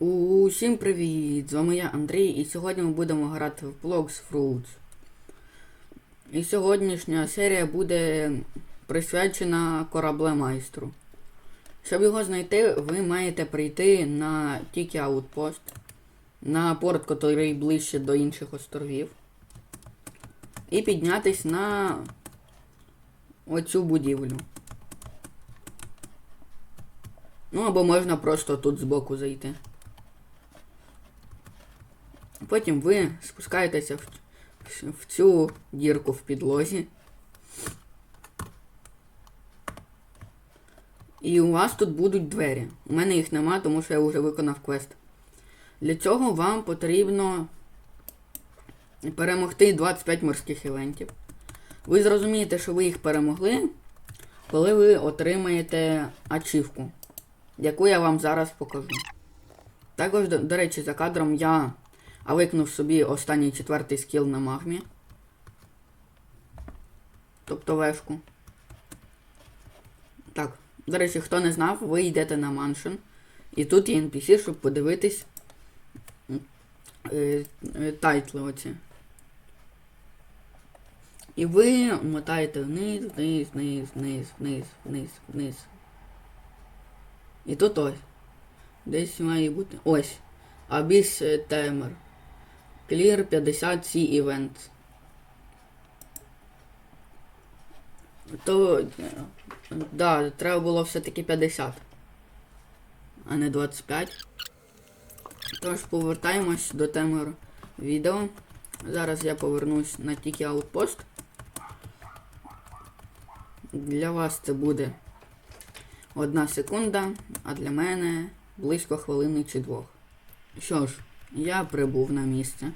Усім привіт! З вами я Андрій, і сьогодні ми будемо грати в Blocks Fruits. І сьогоднішня серія буде присвячена кораблемайстру. Щоб його знайти, ви маєте прийти на Тікі Аутпост, на порт, який ближче до інших островів. І піднятись на оцю будівлю. Ну або можна просто тут збоку зайти. Потім ви спускаєтеся в, в цю дірку в підлозі. І у вас тут будуть двері. У мене їх нема, тому що я вже виконав квест. Для цього вам потрібно перемогти 25 морських івентів. Ви зрозумієте, що ви їх перемогли, коли ви отримаєте ачівку, яку я вам зараз покажу. Також, до, речі, за кадром я а викнув собі останній четвертий скіл на магмі. Тобто вешку. Так, до речі, хто не знав, ви йдете на маншн. І тут є NPC, щоб подивитись е, е, тайтли оці. І ви мотаєте вниз, вниз, вниз, вниз, вниз, вниз, вниз. І тут ось. Десь має бути. Ось. Abyss Tamer. Clear 50 C Events. То. Да, треба було все-таки 50. А не 25. Тож повертаємось до теми відео. Зараз я повернусь на тільки Outpost. Для вас це буде одна секунда, а для мене близько хвилини чи двох. Що ж, я прибув на місце.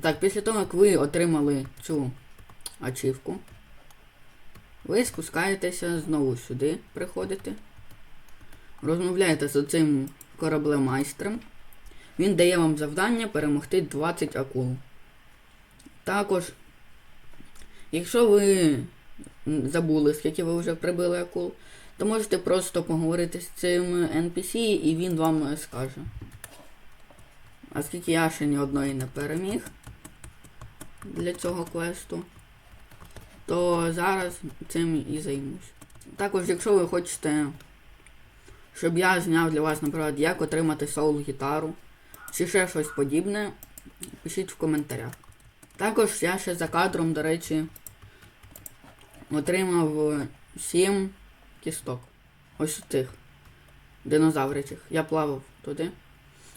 Так, після того, як ви отримали цю ачівку, ви спускаєтеся знову сюди, приходите. Розмовляєте з цим кораблемайстром. Він дає вам завдання перемогти 20 акул. Також, якщо ви забули, скільки ви вже прибили акул, то можете просто поговорити з цим NPC і він вам скаже. Оскільки я ще ні одної не переміг для цього квесту, то зараз цим і займусь. Також, якщо ви хочете, щоб я зняв для вас, наприклад, як отримати соул-гітару, чи ще щось подібне, пишіть в коментарях. Також я ще за кадром, до речі, отримав 7 кісток. Ось цих динозавричих. Я плавав туди.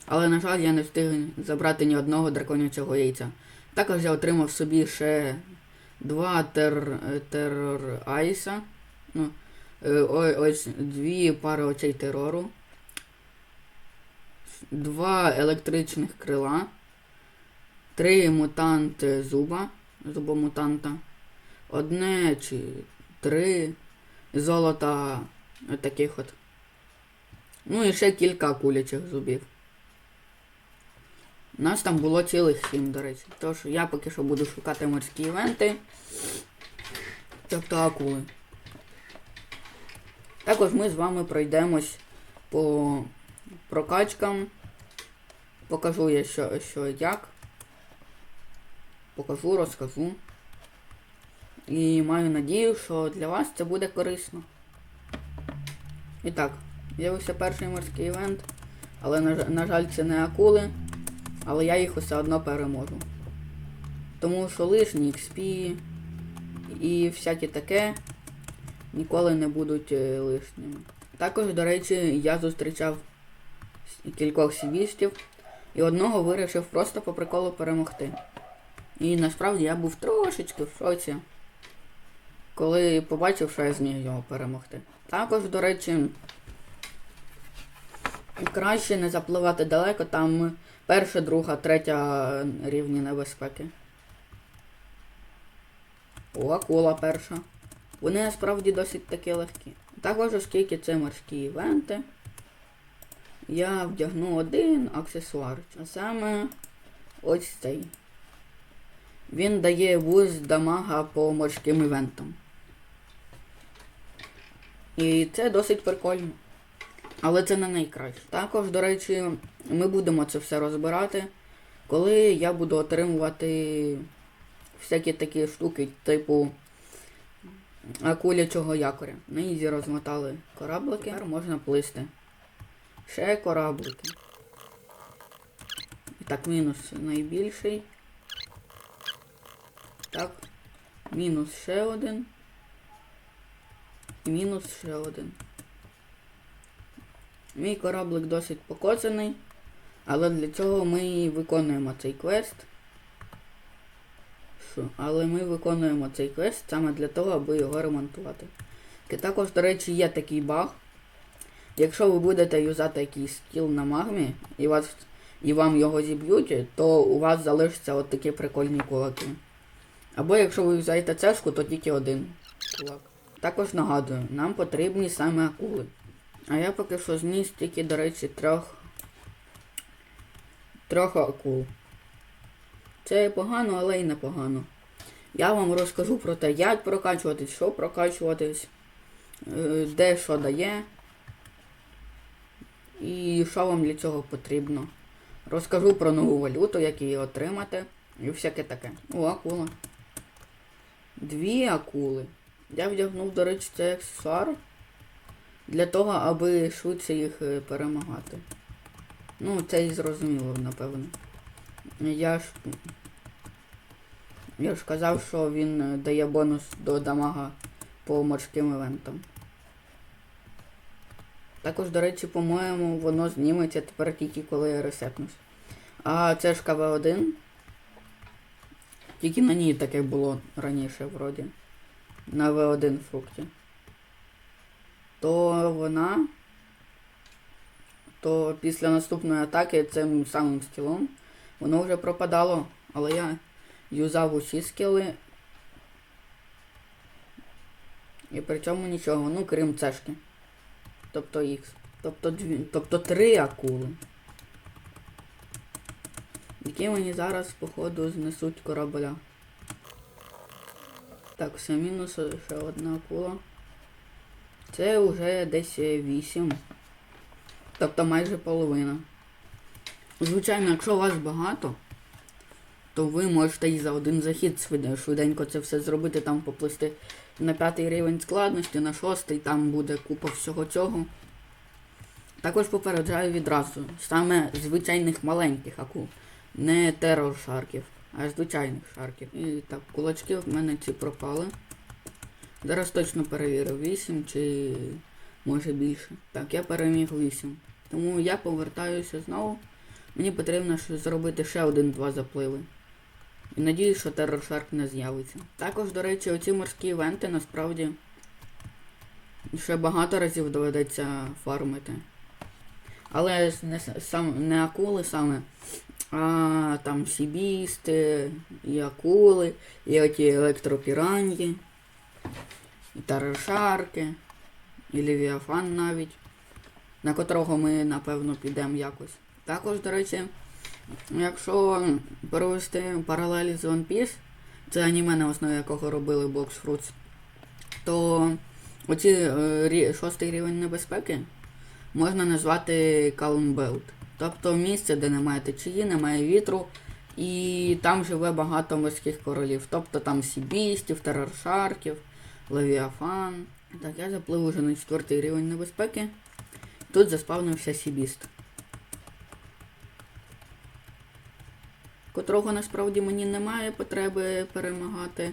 Але, на жаль, я не встиг забрати ні одного драконячого яйця. Також я отримав собі ще два тер... терор айса. Ну, е, ось дві пари очей терору. Два електричних крила. Три мутант зуба. Зубомутанта. Одне чи три золота таких от. Ну і ще кілька кулячих зубів. Нас там було цілих сім, до речі. Тож я поки що буду шукати морські івенти. Тобто акули. Також ми з вами пройдемось по прокачкам. Покажу я що, що як. Покажу, розкажу. І маю надію, що для вас це буде корисно. І так, з'явився перший морський івент, але, на жаль, це не акули, але я їх все одно переможу. Тому що лишні XP і всяке таке ніколи не будуть е, лишніми. Також, до речі, я зустрічав кількох сівістів і одного вирішив просто по приколу перемогти. І насправді я був трошечки в шоці коли побачив, що я зміг його перемогти. Також, до речі, краще не запливати далеко, там перша, друга, третя рівні небезпеки. О, акула перша. Вони насправді досить таки легкі. Також, оскільки це морські івенти, я вдягну один аксесуар. А саме ось цей. Він дає вуз дамага по морським івентам. І це досить прикольно. Але це не найкраще. Також, до речі, ми будемо це все розбирати, коли я буду отримувати всякі такі штуки, типу акулячого якоря. На ізі розмотали кораблики, тепер можна плисти. Ще кораблики. І так, мінус найбільший. Так. Мінус ще один. І мінус ще один. Мій кораблик досить покоцаний, але для цього ми виконуємо цей квест. Але ми виконуємо цей квест саме для того, аби його ремонтувати. І також, до речі, є такий баг. Якщо ви будете юзати якийсь скіл на магмі і, вас, і вам його зіб'ють, то у вас залишаться от такі прикольні кулаки. Або якщо ви взяєте цешку, то тільки один кулак. Також нагадую, нам потрібні саме акули. А я поки що зніс тільки, до речі, трьох. Трьох акул. Це погано, але й непогано. Я вам розкажу про те, як прокачуватись, що прокачуватись, е, де що дає. І що вам для цього потрібно. Розкажу про нову валюту, як її отримати. І всяке таке. О, акула. Дві акули. Я вдягнув, до речі, цей аксесуар для того, аби швидше їх е, перемагати. Ну, це і зрозуміло, напевно. Я ж. Я ж казав, що він е, дає бонус до дамага по морським івентам. Також, до речі, по-моєму, воно зніметься тепер тільки коли я ресетнусь. А це ж КВ1. Тільки на ній таке було раніше, вроді. На В1 фрукті. То вона. То після наступної атаки цим самим скілом воно вже пропадало. Але я юзав усі скіли. І при цьому нічого, ну крім цешки. Тобто Х. Тобто дві. Тобто три акули. Які мені зараз, походу, знесуть корабля. Так, все мінус ще одна акула. Це вже десь 8. Тобто майже половина. Звичайно, якщо у вас багато, то ви можете і за один захід швиденько це все зробити, там поплисти на п'ятий рівень складності, на шостий, там буде купа всього цього. Також попереджаю відразу, саме звичайних маленьких акул, не терор шарків, а звичайних шарків. І так, кулачки в мене ці пропали. Зараз точно перевірив 8 чи може більше. Так, я переміг 8. Тому я повертаюся знову. Мені потрібно зробити ще один-два запливи. І надіюсь, що Террор Шарк не з'явиться. Також, до речі, оці морські івенти насправді ще багато разів доведеться фармити. Але не, сам, не акули саме, а там сібісти, і акули, і оті електропіраньї, і тарошарки, і Левіафан навіть, на котрого ми, напевно, підемо якось. Також, до речі, якщо провести паралелі з One Piece, це аніме на основі якого робили Box Fruits, то оці е, рі- шостий рівень небезпеки можна назвати Calm Belt. Тобто місце, де немає течії, немає вітру, і там живе багато морських королів. Тобто там сібістів, тероршарків, левіафан. Так, я заплив уже на четвертий рівень небезпеки. Тут заспавнився сібіст. Котрого насправді мені немає потреби перемагати.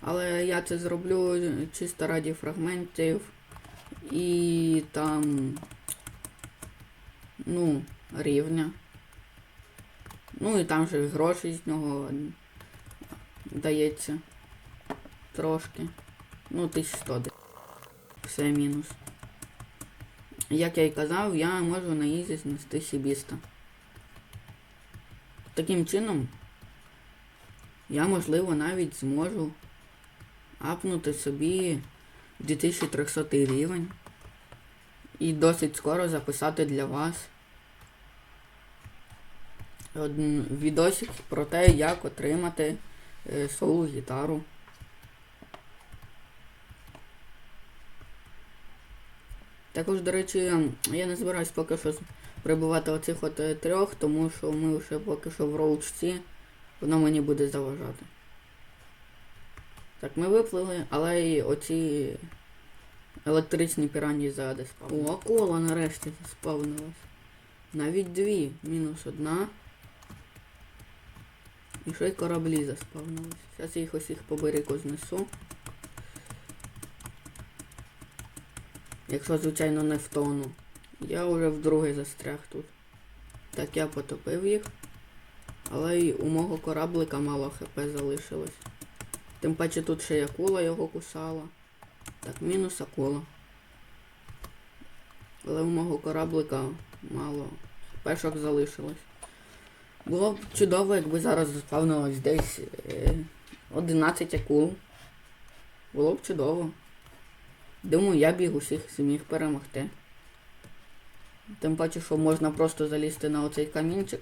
Але я це зроблю чисто раді фрагментів. І там. Ну, рівня. Ну і там же грошей з нього дається. Трошки. Ну, 1100 десь. Все мінус. Як я й казав, я можу на ізі знести сібіста. Таким чином, я можливо навіть зможу апнути собі 2300 рівень і досить скоро записати для вас один відосик про те, як отримати е, соло гітару. Також, до речі, я не збираюсь поки що прибувати оцих от е, трьох, тому що ми вже поки що в роучці, воно мені буде заважати. Так, ми виплили, але і оці електричні піранії ззади спавнили. О, акула нарешті заспавнилась. Навіть дві, мінус одна. І ще й кораблі заспавнились. Зараз я їх усіх по берегу знесу. Якщо, звичайно, не втону. Я вже вдруге застряг тут. Так я потопив їх. Але й у мого кораблика мало хп залишилось. Тим паче тут ще й акула його кусала. Так, мінус акула. Але у мого кораблика мало пешок залишилось. Було б чудово, якби зараз заспавнилось десь е, 11 акул. Було б чудово. Думаю, я б їх усіх зміг перемогти. Тим паче, що можна просто залізти на оцей камінчик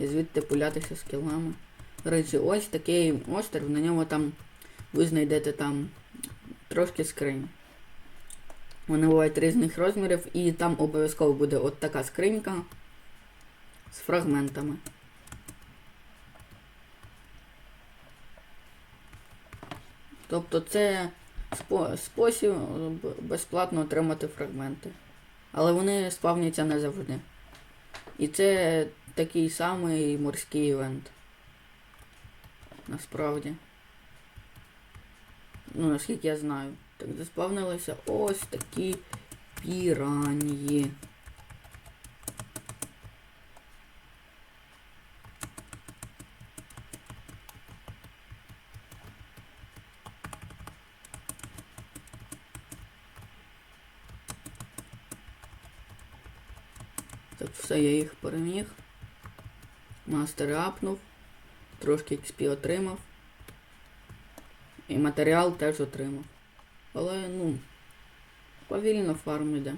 і звідти пулятися з кілами. До речі, ось такий острів, на ньому там ви знайдете там трошки скринь. Вони бувають різних розмірів, і там обов'язково буде от така скринька з фрагментами. Тобто це спосіб е, безплатно отримати фрагменти. Але вони спавняться не завжди. І це такий самий морський івент. Насправді. Ну, наскільки я знаю. Так, заспавнилися ось такі піранії. Так, все, я їх переміг. Мастер апнув. Трошки XP отримав. І матеріал теж отримав. Але, ну, повільно фарм іде.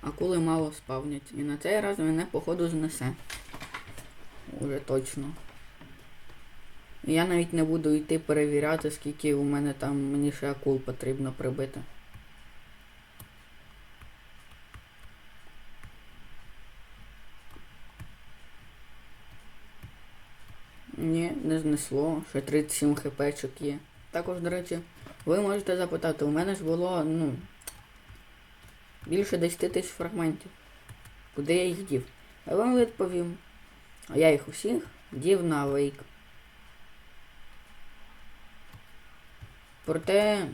Акули мало спавнять. І на цей раз мене, походу, знесе. Уже точно. Я навіть не буду йти перевіряти, скільки у мене там мені ще акул потрібно прибити. Ні, не знесло. Ще 37 хпчок є. Також, до речі, ви можете запитати, у мене ж було, ну. Більше 10 тисяч фрагментів. Куди я їх дів? Я вам відповім. А я їх усіх дів на вейк. Проте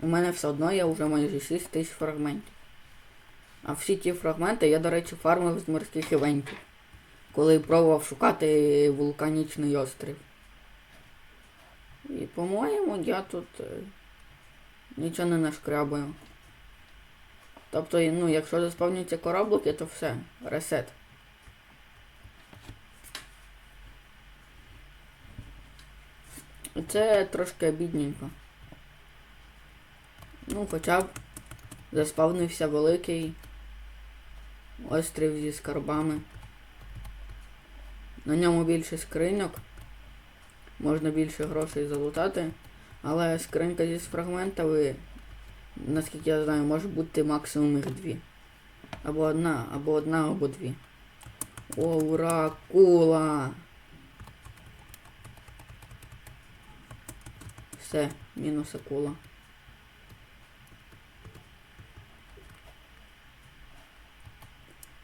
у мене все одно є вже майже 6 тисяч фрагментів. А всі ті фрагменти я, до речі, фармив з морських івентів коли пробував шукати вулканічний острів. І, по-моєму, я тут е, нічого не нашкрябаю. Тобто, ну, якщо заспавняться кораблики, то все, ресет. Це трошки обідненько. Ну, хоча б заспавнився великий острів зі скарбами. На ньому більше скриньок. Можна більше грошей залутати. Але скринька зі фрагментами, наскільки я знаю, може бути максимум їх дві. Або одна, або одна, або дві. О, ура, кула! Все, мінус акула.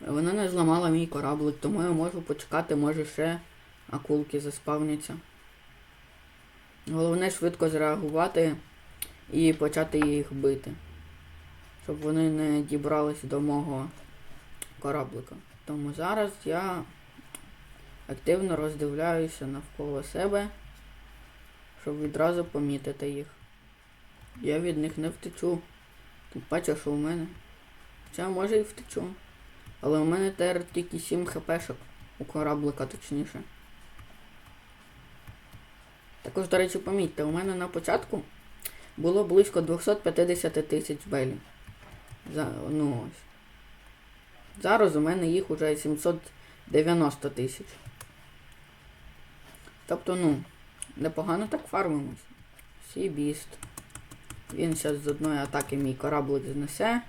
Вона не зламала мій кораблик, тому я можу почекати, може ще акулки заспавняться. Головне швидко зреагувати і почати їх бити. Щоб вони не дібрались до мого кораблика. Тому зараз я активно роздивляюся навколо себе, щоб відразу помітити їх. Я від них не втечу. Тим паче, що у мене. Хоча може і втечу. Але у мене тепер тільки 7 хпшок у кораблика точніше. Також, до речі, помітьте, у мене на початку було близько 250 тисяч белів. За, ну ось. Зараз у мене їх уже 790 тисяч. Тобто, ну, непогано так фармимось. Сібіст. Він зараз з одної атаки мій кораблик знесе.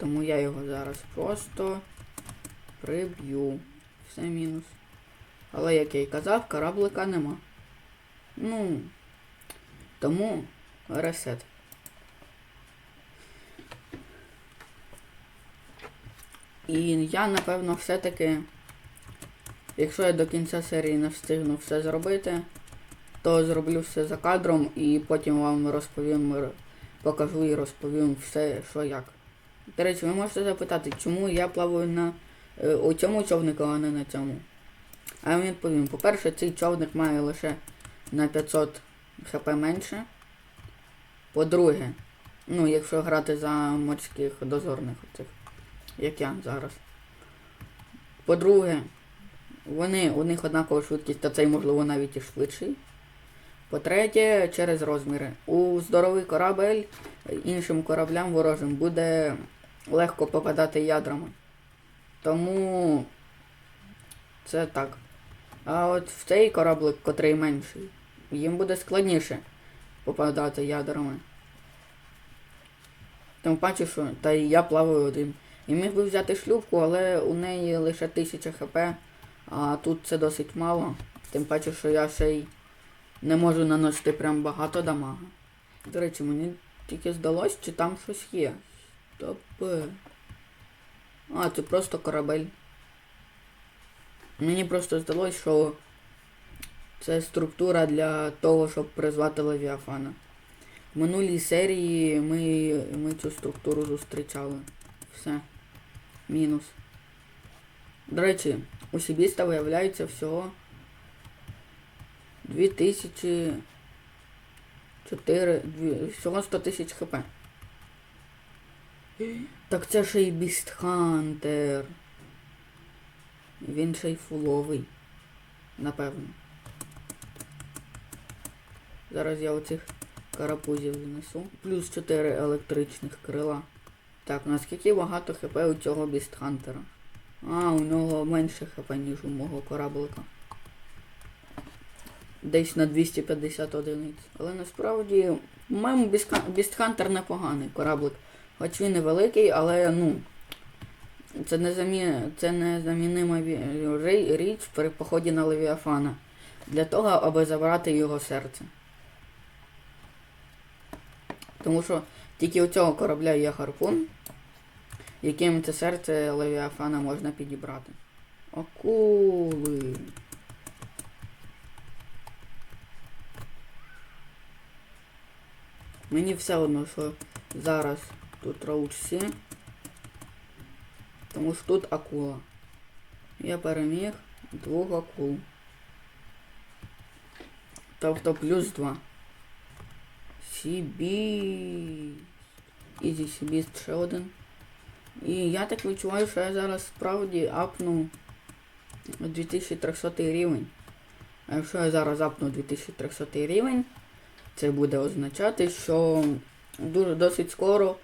Тому я його зараз просто приб'ю. Все мінус. Але як я й казав, кораблика нема. Ну. Тому ресет. І я, напевно, все-таки, якщо я до кінця серії не встигну все зробити, то зроблю все за кадром і потім вам розповім, покажу і розповім все, що як. До речі, ви можете запитати, чому я плаваю на е, у цьому човнику, а не на цьому. А я вам відповім. По-перше, цей човник має лише на 500 хп менше. По-друге, ну, якщо грати за морських дозорних оцих, як я зараз. По-друге, вони, у них однакова швидкість, та цей, можливо, навіть і швидший. По-третє, через розміри. У здоровий корабель іншим кораблям ворожим буде легко попадати ядрами. Тому це так. А от в цей кораблик, котрий менший, їм буде складніше попадати ядрами. Тим паче, що та й я плаваю один. І міг би взяти шлюпку, але у неї лише 1000 хп, а тут це досить мало. Тим паче, що я ще й не можу наносити прям багато дамага. До речі, мені тільки здалось, чи там щось є. Стоп. А, це просто корабель. Мені просто здалось, що це структура для того, щоб призвати Левіафана. В минулій серії ми, ми цю структуру зустрічали. Все. Мінус. До речі, у Сібіста виявляється всього 2004, дві- всього 100 тисяч хп. Так це ще й Бістхантер. Він ще й фуловий. Напевно. Зараз я оцих карапузів знесу. Плюс 4 електричних крила. Так, наскільки багато хп у цього Бістхантера? А, у нього менше хп, ніж у мого кораблика. Десь на 250 одиниць. Але насправді, по-моєму, Бістхантер непоганий кораблик. Хоч він і великий, але ну. Це не замі... це незамінима річ при поході на Левіафана. Для того, аби забрати його серце. Тому що тільки у цього корабля є харпун, яким це серце Левіафана можна підібрати. Акули. Мені все одно, що зараз тут 7. Тому що тут акула. Я переміг двох акул. Тобто плюс 2. Сібіст. Ізі Сібіст ще. І я так відчуваю, що я зараз справді апну 2300 рівень. А якщо я зараз апну 2300 рівень, це буде означати, що дуже досить скоро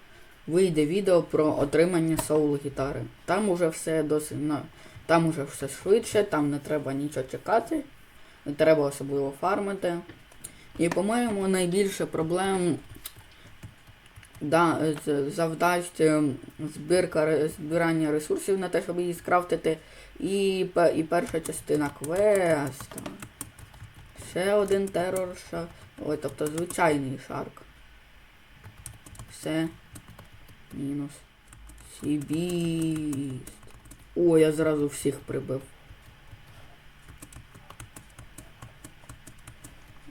вийде відео про отримання соул гітари. Там уже все досить на. Там уже все швидше, там не треба нічого чекати, не треба особливо фармити. І, по-моєму, найбільше проблем да, завдасть ем, збірка, збирання ресурсів на те, щоб її скрафтити. І, і перша частина квеста. Ще один терор шар. Ой, тобто звичайний шарк. Все. Мінус. Сібіст. О, я зразу всіх прибив.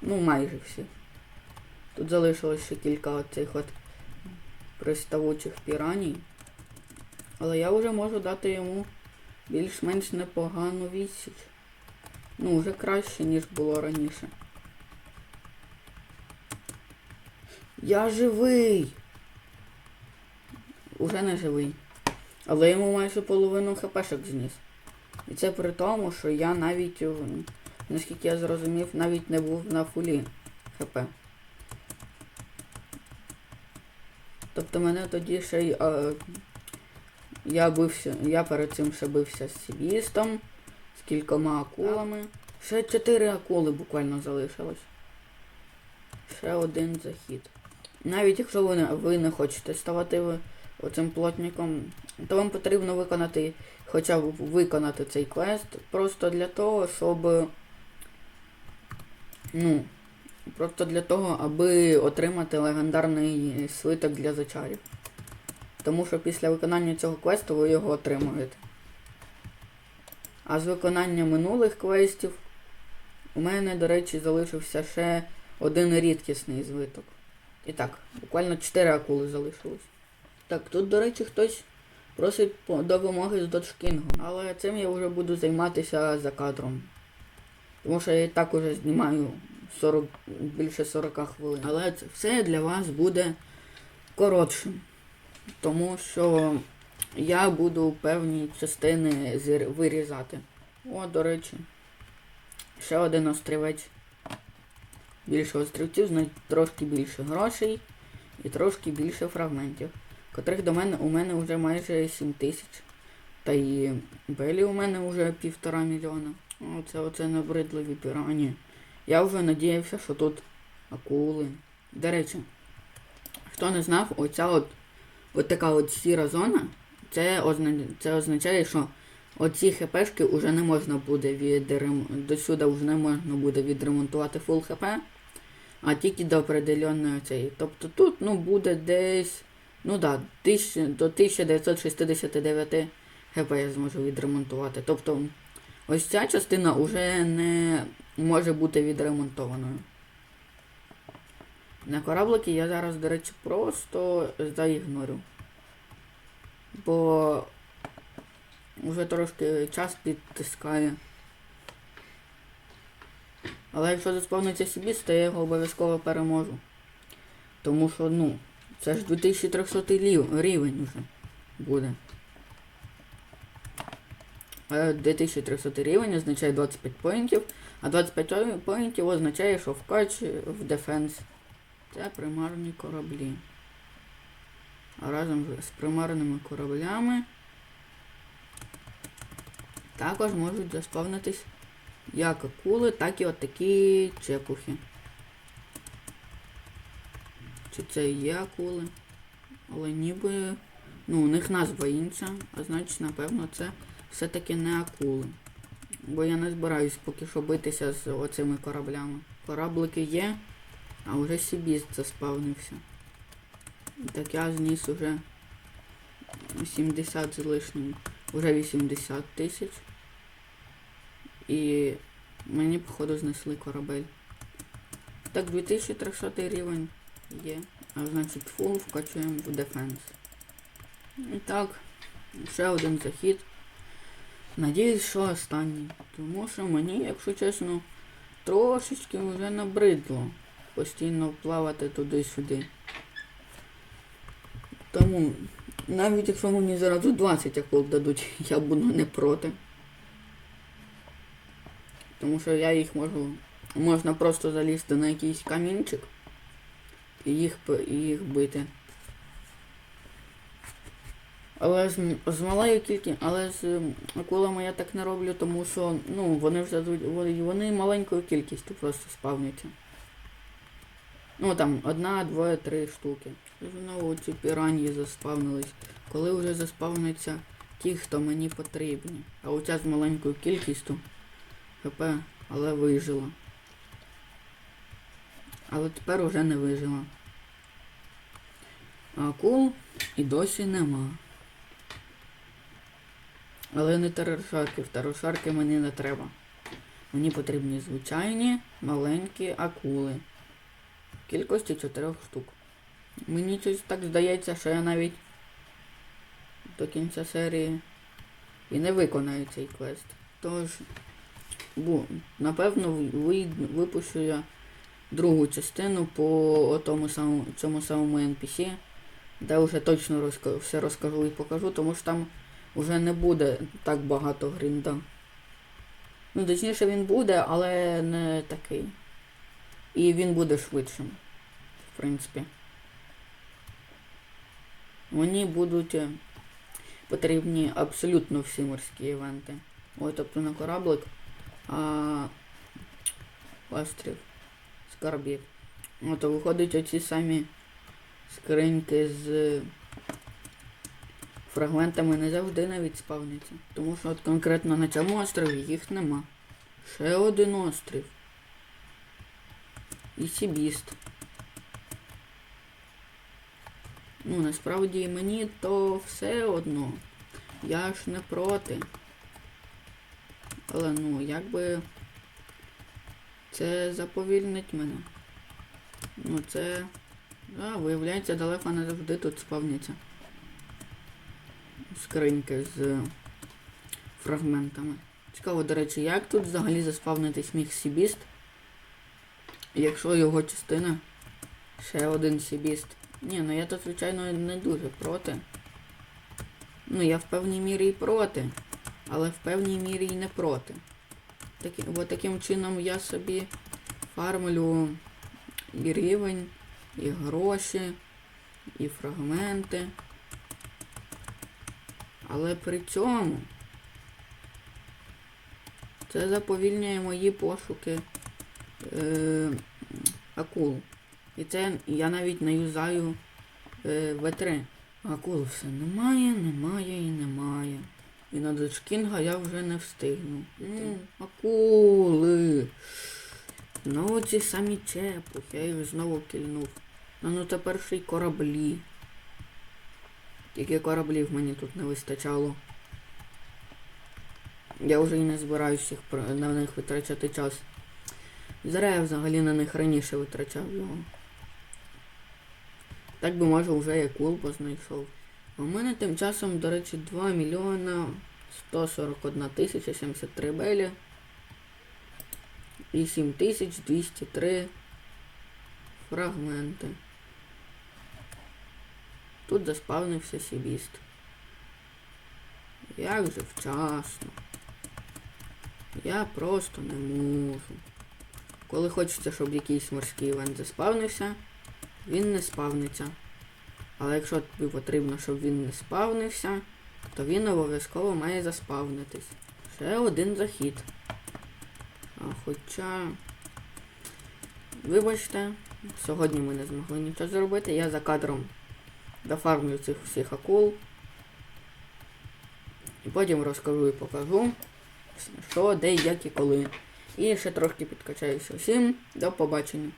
Ну, майже всіх. Тут залишилось ще кілька оцих от приставучих піраній. Але я вже можу дати йому більш-менш непогану відсіч. Ну, вже краще, ніж було раніше. Я живий! Уже не живий. Але йому майже половину хпшок зніс. І це при тому, що я навіть, е, наскільки я зрозумів, навіть не був на фулі хп. Тобто мене тоді ще й. Е, я бився. Я перед цим ще бився з сібістом, з кількома акулами. Ще чотири акули буквально залишилось. ще один захід. Навіть якщо ви не, ви не хочете ставати ви- оцим плотником, то вам потрібно виконати, хоча б виконати цей квест, просто для того, щоб. Ну, просто для того, аби отримати легендарний свиток для зачарів. Тому що після виконання цього квесту ви його отримуєте. А з виконання минулих квестів у мене, до речі, залишився ще один рідкісний звиток. І так, буквально 4 акули залишилось. Так, тут, до речі, хтось просить допомоги з доджкінгом, але цим я вже буду займатися за кадром. Тому що я і так уже знімаю 40, більше 40 хвилин. Але це все для вас буде коротшим. Тому що я буду певні частини вирізати. О, до речі. Ще один острівець. Більше острівців, значить трошки більше грошей і трошки більше фрагментів. Котрих до мене у мене вже майже 7 тисяч. Та і белі у мене вже півтора мільйона. Оце оце набридливі пірані. Я вже надіявся, що тут акули. До речі, хто не знав, оця от, от така от сіра зона, це, озна... це означає, що оці хпшки вже не можна буде відрем... до сюди вже не можна буде відремонтувати фул хп, а тільки до определенної цієї. Тобто тут ну, буде десь, ну да, до 1969 хп я зможу відремонтувати. Тобто ось ця частина вже не може бути відремонтованою. На кораблики я зараз, до речі, просто заігнорю. Бо вже трошки час підтискає. Але якщо заспавниться Сібіс, то я його обов'язково переможу. Тому що, ну, це ж 2300 рівень вже буде. 2300 рівень означає 25 поінтів, а 25 поінтів означає, що вкач в дефенс. Це примарні кораблі. А разом з примарними кораблями також можуть заспавнитись як акули, так і отакі чепухи. Чи це є акули? Але ніби. Ну, у них назва інша, а значить, напевно, це все-таки не акули. Бо я не збираюсь поки що битися з оцими кораблями. Кораблики є, а вже Сібіст заспавнився. Так я зніс уже 70 з лишнім. Уже 80 тисяч. І мені, походу, знесли корабель. Так, 2300 рівень є. А значить фул вкачуємо в дефенс. І так, ще один захід. Надіюсь, що останній. Тому що мені, якщо чесно, трошечки вже набридло постійно плавати туди-сюди. Тому, навіть якщо мені зразу 20 акул дадуть, я буду не проти. Тому що я їх можу. Можна просто залізти на якийсь камінчик їх, їх бити. Але з, з малою кількістю, але з акулами я так не роблю, тому що ну, вони вже вони, маленькою кількістю просто спавняться. Ну там одна, двоє, три штуки. Знову ці піранії заспавнились. Коли вже заспавняться ті, хто мені потрібні. А оця з маленькою кількістю ХП, але вижила. Але тепер уже не вижила. Акул і досі нема. Але не тероршарків. Тероршарки мені не треба. Мені потрібні звичайні маленькі акули. В кількості чотирьох штук. Мені щось так здається, що я навіть до кінця серії і не виконаю цей квест. Тож, бу, напевно, ви, випущу я другу частину по тому самому, цьому самому NPC, де вже точно розка- все розкажу і покажу, тому що там вже не буде так багато грінда. Ну, точніше він буде, але не такий. І він буде швидшим, в принципі. Мені будуть е, потрібні абсолютно всі морські івенти. Ой, тобто на кораблик, а острів скарбів. Ну, виходить оці самі скриньки з фрагментами не завжди навіть спавняться. Тому що от конкретно на цьому острові їх нема. Ще один острів. І Сібіст. Ну, насправді мені то все одно. Я ж не проти. Але ну, якби це заповільнить мене. Ну це. Да, виявляється, далеко не завжди тут спавняться. Скриньки з фрагментами. Цікаво, до речі, як тут взагалі заспавнитись міг Сібіст? Якщо його частина ще один Сібіст. Ні, ну я тут, звичайно, не дуже проти. Ну, я в певній мірі і проти, але в певній мірі і не проти. Такі, бо таким чином я собі фармлю і рівень, і гроші, і фрагменти. Але при цьому це заповільнює мої пошуки е, акул. І це я навіть не юзаю е, В3. Акул все немає, немає і немає. І на дочкінга я вже не встигну. М, акули. Ну ці самі чепухи, я їх знову кільнув. А ну тепер ще й кораблі. Тільки кораблів мені тут не вистачало. Я вже і не про- на них витрачати час. Зря я взагалі на них раніше витрачав його. Так би може вже і клуб знайшов. У мене тим часом, до речі, 2 мільйона 141 тисяча 73 белі. І 7203 фрагменти. Тут заспавнився Сібіст. Як же вчасно. Я просто не можу. Коли хочеться, щоб якийсь морський івент заспавнився, він не спавниться. Але якщо тобі потрібно, щоб він не спавнився, то він обов'язково має заспавнитись. Ще один захід. А хоча. Вибачте, сьогодні ми не змогли нічого зробити. Я за кадром дофармлю цих всіх акул. І потім розкажу і покажу, що, де, як і коли. І ще трошки підкачаюся всім. До побачення.